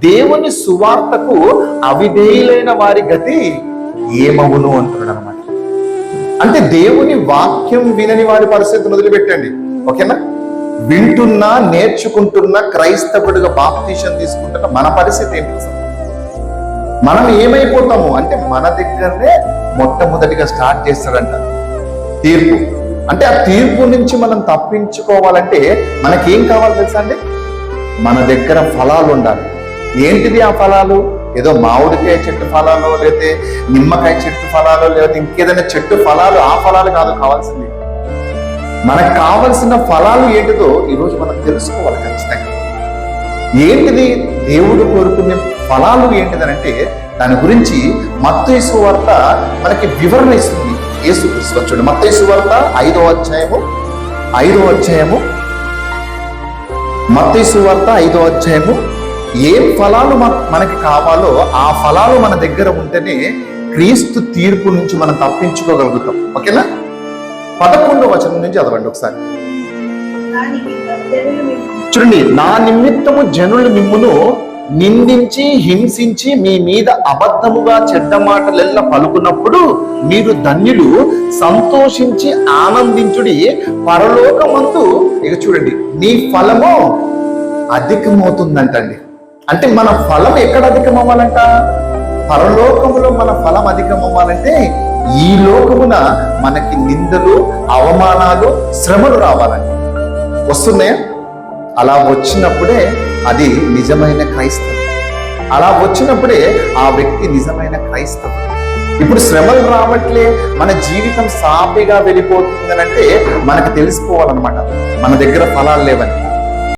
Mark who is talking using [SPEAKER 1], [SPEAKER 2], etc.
[SPEAKER 1] దేవుని సువార్తకు అవిధేయులైన వారి గతి ఏమవును అంటున్నాడు అనమాట అంటే దేవుని వాక్యం వినని వారి పరిస్థితి వదిలిపెట్టండి ఓకేనా? వింటున్నా నేర్చుకుంటున్న క్రైస్తవుడిగా బాప్తీషన్ తీసుకుంటున్న మన పరిస్థితి ఏంటి మనం ఏమైపోతాము? అంటే మన దగ్గరనే మొట్టమొదటిగా స్టార్ట్ చేస్తాడంట. తీర్పు. అంటే ఆ తీర్పు నుంచి మనం తప్పించుకోవాలంటే మనకేం కావాలి తెలుసా అండి? మన దగ్గర ఫలాలు ఉండాలి ఏంటిది ఆ ఫలాలు? ఏదో మామిడికాయ చెట్టు ఫలాలు లేకపోతే నిమ్మకాయ చెట్టు ఫలాలు లేకపోతే ఇంకేదైనా చెట్టు ఫలాలు ఆ ఫలాలు కాదు కావాల్సింది. మనకు కావలసిన ఫలాలు ఏంటిదో ఈరోజు మనం తెలుసుకోవాలి ఖచ్చితంగా. ఏంటిది దేవుడు కోరుకునే ఫలాలు ఏంటిదనంటే దాని గురించి మత్తేసు వార్త మనకి వివరణ ఇస్తుంది. యేసు క్రీస్తు చూడండి మత్తేసు వార్త ఐదో అధ్యాయము ఐదో అధ్యాయము మత్తేసు వార్త ఐదో అధ్యాయము ఏం ఫలాలు మన- మనకి కావాలో ఆ ఫలాలు మన దగ్గర ఉంటేనే క్రీస్తు తీర్పు నుంచి మనం తప్పించుకోగలుగుతాం. ఓకేనా? పదకొండో వచనం నుంచి చదవండి ఒకసారి. చూడండి నా నిమిత్తము జనులు మిమ్మును నిందించి హింసించి మీ మీద అబద్ధముగా చెడ్డ మాటలెల్ల పలుకున్నప్పుడు మీరు ధన్యులు సంతోషించి ఆనందించుడి పరలోకమందు ఇక చూడండి నీ ఫలము అధికమవుతుందంటండి. అంటే మన ఫలం ఎక్కడ అధికం అవ్వాలంట పరలోకములో మన ఫలం అధికం అవ్వాలంటే ఈ లోకమున మనకి నిందలు అవమానాలు శ్రమలు రావాలంట. వస్తున్నాయా? అలా వచ్చినప్పుడే అది నిజమైన క్రైస్తవం. అలా వచ్చినప్పుడే ఆ వ్యక్తి నిజమైన క్రైస్తవం. ఇప్పుడు శ్రమలు రావట్లే మన జీవితం సాపిగా వెళ్ళిపోతుందనంటే మనకు తెలిసిపోవాలన్నమాట. మన దగ్గర ఫలాలు లేవని.